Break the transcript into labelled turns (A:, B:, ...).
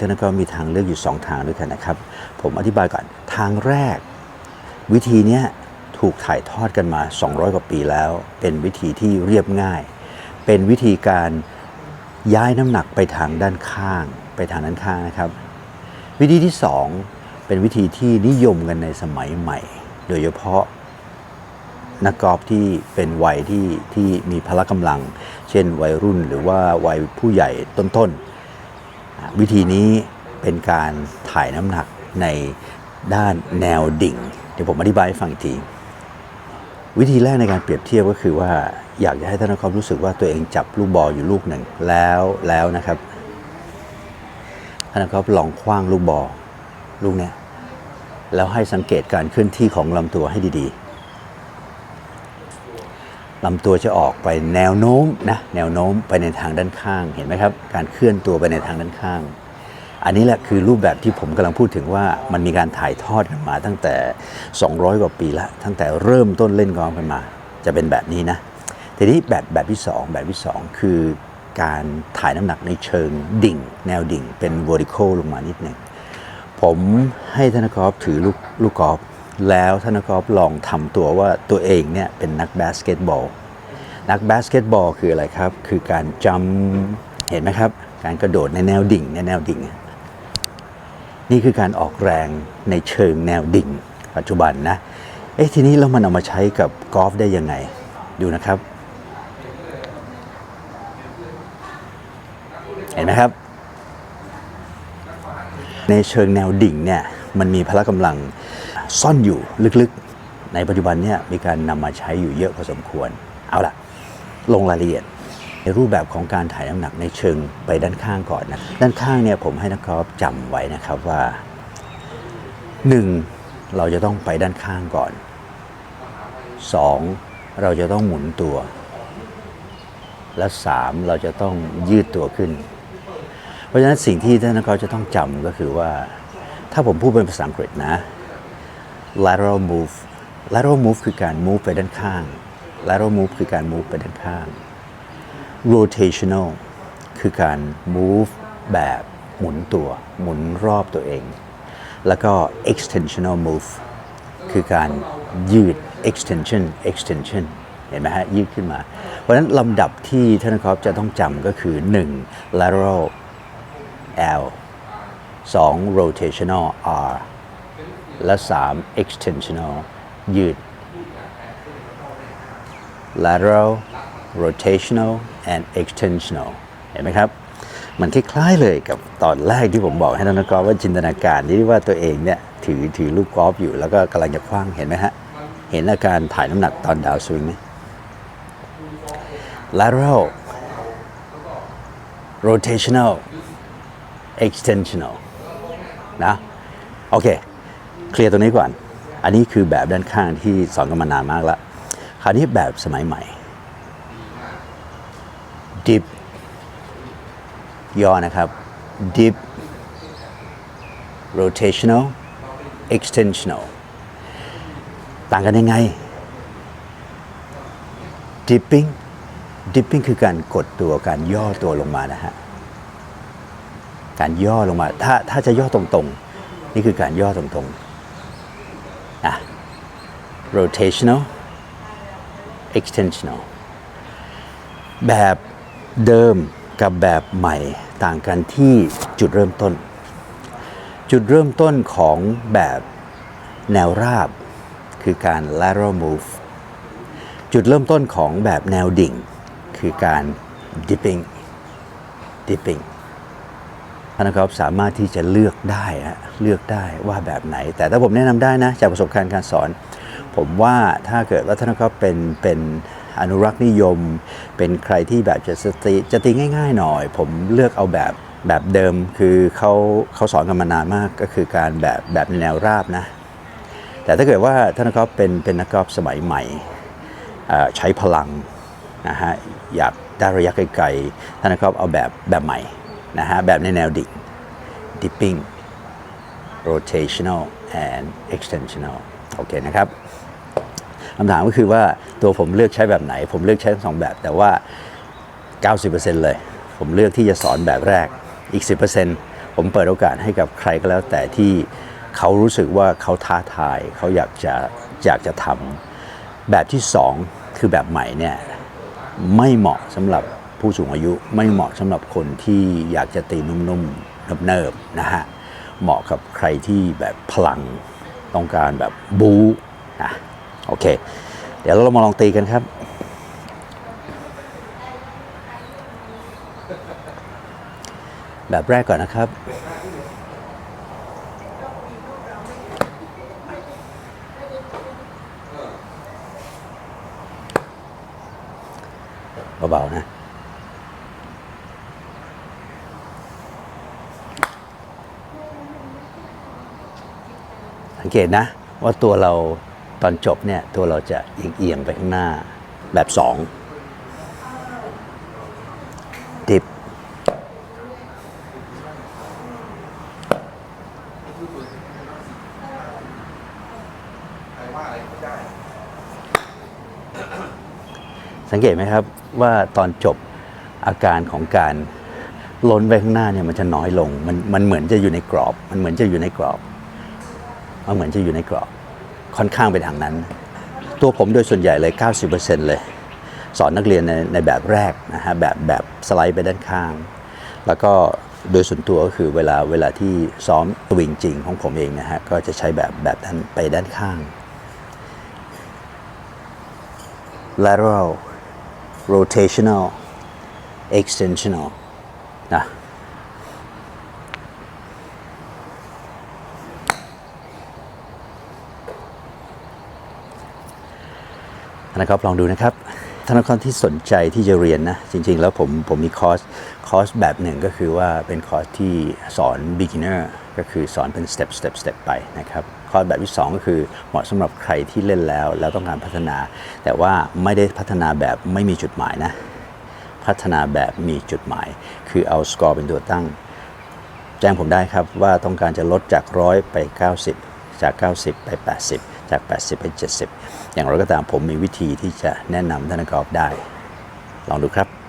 A: ท่านั้นก็มีทางเลือกอยู่ 2 ทางด้วยกันนะครับ ผมอธิบายก่อน ทางแรก วิธีนี้ถูกถ่ายทอดกันมา 200 กว่าปีแล้ว เป็นวิธีที่เรียบง่าย เป็นวิธีการย้ายน้ำหนักไปทางด้านข้าง ไปทางด้านข้างนะครับ วิธีที่ 2 เป็นวิธีที่นิยมกันในสมัยใหม่ โดยเฉพาะนักกอล์ฟที่เป็นวัยที่ที่มีพละกำลัง เช่นวัยรุ่นหรือว่าวัยผู้ใหญ่ต้นๆ วิธีนี้เป็นการถ่ายน้ำหนักในด้านแนวดิ่ง เดี๋ยวผมอธิบายให้ฟังอีกที วิธีแรกในการเปรียบเทียบก็คือว่าอยากจะให้ท่านนักกอล์ฟรู้สึกว่าตัวเองจับลูกบอลอยู่ลูกหนึ่งแล้วแล้วนะครับท่านนักกอล์ฟลองคว้างลูกบอลลูกเนี้ยแล้วให้สังเกตการเคลื่อนที่ของลำตัวให้ดีๆ ลำตัวจะออกไปแนวโน้มนะแนวโน้มไปในทางด้านข้างเห็นไหมครับ การเคลื่อนตัวไปในทางด้านข้าง อันนี้แหละคือรูปแบบที่ผมกำลังพูดถึงว่ามันมีการถ่ายทอดกันมาตั้งแต่ 200 กว่าปีละตั้งแต่เริ่มต้นเล่นกอล์ฟกันมา จะเป็นแบบนี้นะทีนี้แบบแบบที่ 2 แบบที่ 2 คือการถ่ายน้ำหนักในเชิงดิ่ง แนวดิ่งเป็น vertical ลงมานิดหนึ่งผมให้ธนกอล์ฟถือลูกลูกกอล์ฟ แล้วธนกอล์ฟลองทำตัวว่าตัวเองเนี่ยเป็นนักบาสเกตบอล นักบาสเกตบอลคืออะไรครับ คือการจำเห็นไหมครับ การกระโดดในแนวดิ่งในแนวดิ่ง นี่คือการออกแรงในเชิงแนวดิ่ง ปัจจุบันนะ เอ๊ะทีนี้แล้วมันเอามาใช้กับกอล์ฟได้ยังไง ดูนะครับ เห็นไหมครับ ในเชิงแนวดิ่งเนี่ยมันมีพละกำลัง ซ่อนอยู่ลึกๆ ในปัจจุบันเนี่ยมีการนำมาใช้อยู่เยอะพอสมควร เอาล่ะ ลงรายละเอียด ในรูปแบบของการถ่ายน้ำหนักในเชิงไปด้านข้างก่อนนะด้านข้างเนี่ยผมให้นักกอล์ฟจำไว้นะครับว่า 1. เราจะต้องไปด้านข้างก่อน 2. เราจะต้องหมุนตัว และ 3. เราจะต้องยืดตัวขึ้น เพราะฉะนั้นสิ่งที่ท่านนักกอล์ฟจะต้องจำก็คือว่า ถ้าผมพูดเป็นภาษาอังกฤษนะ lateral move lateral move คือการ move ไปด้านข้าง lateral move คือการ move ไปด้านข้าง rotational คือการ move แบบหมุนตัว หมุนรอบตัวเอง แล้วก็ extensional move คือการยืด extension extension เห็นไหมฮะ ยืดขึ้นมา เพราะฉะนั้นลำดับที่ท่านครับจะต้องจำก็คือ 1. lateral L 2. rotational R และ 3. extensional ยืด lateral rotational and extensional เห็นไหมครับ มันคล้ายๆเลยกับตอนแรกที่ผมบอกให้นักกอล์ฟว่าจินตนาการที่ว่าตัวเองเนี่ยถือถือลูกกอล์ฟอยู่แล้วก็กำลังจะคว้างเห็นไหมฮะ เห็นอาการถ่ายน้ำหนักตอนดาวสวิงไหม lateral rotational extensional นะ โอเค เคลียร์ตรงนี้ก่อน อันนี้คือแบบด้านข้างที่สอนกันมานานมากแล้ว คราวนี้แบบสมัยใหม่ dip ย่อนะครับ dip rotational extensional ต่างกันยังไง dipping dipping คือการกดตัวการย่อตัวลงมานะฮะ การย่อลงมา ถ้าถ้าจะย่อตรงๆ นี่คือการย่อตรงๆ นะ rotational extensional แบบเดิมกับแบบใหม่ต่างกันที่จุดเริ่มต้น จุดเริ่มต้นของแบบแนวราบ คือการ lateral move จุดเริ่มต้นของแบบแนวดิ่ง คือการ dipping dipping ท่านนะครับสามารถที่จะเลือกได้ฮะเลือกได้ว่าแบบไหน แต่ถ้าผมแนะนำได้นะจากประสบการณ์การสอน ผมว่าถ้าเกิดว่าท่านนะครับเป็นเป็นอนุรักษ์นิยม เป็นใครที่แบบจะสติจะตีง่าย ๆ หน่อย ผมเลือกเอาแบบแบบเดิมคือเขาเขาสอนกันมานานมากก็คือการแบบแบบแนวราบนะ แต่ถ้าเกิดว่าท่านนะครับเป็นเป็นนักกอล์ฟสมัยใหม่ใช้พลังนะฮะอยากได้ระยะไกลๆท่านนะครับเอาแบบแบบใหม่ นะฮะแบบในแนวดิ่ง dipping rotational and extensional โอเคนะครับคำถามก็คือว่าตัวผมเลือกใช้แบบไหน ผมเลือกใช้ทั้งสองแบบ แต่ว่า 90%เลย ผมเลือกที่จะสอนแบบแรกอีก 10%ผมผมเปิดโอกาสให้กับใครก็แล้วแต่ที่เขารู้สึกว่าเขาท้าทาย เขาอยากจะอยากจะทำแบบที่สองคือแบบใหม่เนี่ยไม่เหมาะสำหรับ ผู้สูงอายุไม่เหมาะสำหรับคนที่อยากจะตีนุ่มๆเนิบๆนะฮะเหมาะกับใครที่แบบพลังต้องการแบบบู๊นะโอเค เดี๋ยวเรามาลองตีกันครับแบบแรกก่อนนะครับ เบาๆนะ เกตนะว่าตัวเราตอนจบเนี่ยตัวเราจะเอียงไปข้างหน้าแบบสองดิบสังเกตไหมครับว่าตอนจบอาการของการล้นไปข้างหน้าเนี่ยมันจะน้อยลง มันมันเหมือนจะอยู่ในกรอบ มันเหมือนจะอยู่ในกรอบ มันเหมือนจะอยู่ในกรอบค่อนข้างไปทางนั้น ตัวผมโดยส่วนใหญ่เลย 90%เลย สอนนักเรียนในในแบบแรกนะฮะแบบแบบสไลด์ไปด้านข้าง แล้วก็โดยส่วนตัวก็คือเวลาเวลาที่ซ้อมตวิงจริงของผมเองนะฮะก็จะใช้แบบแบบด้านไปด้านข้าง lateral rotational extensional นะ ธนากรลองดูนะครับธนากรที่สนใจที่จะเรียนนะ จริง ๆ แล้วผมผมมีคอร์สคอร์สแบบหนึ่งก็คือว่าเป็นคอร์สที่สอน beginner ก็คือสอนเป็น step step step ไปนะครับคอร์สแบบที่ 2 ก็คือเหมาะสำหรับใครที่เล่นแล้ว แล้วต้องการพัฒนา แต่ว่าไม่ได้พัฒนาแบบไม่มีจุดหมายนะ พัฒนาแบบมีจุดหมาย คือเอาสกอร์เป็นตัวตั้ง แจ้งผมได้ครับว่าต้องการจะลดจาก 100 ไป 90 จาก 90 ไป 80 จาก 80 ไป 70 อย่างไรก็ตามผมมีวิธีที่จะแนะนำท่านนักกอล์ฟได้ ลองดูครับ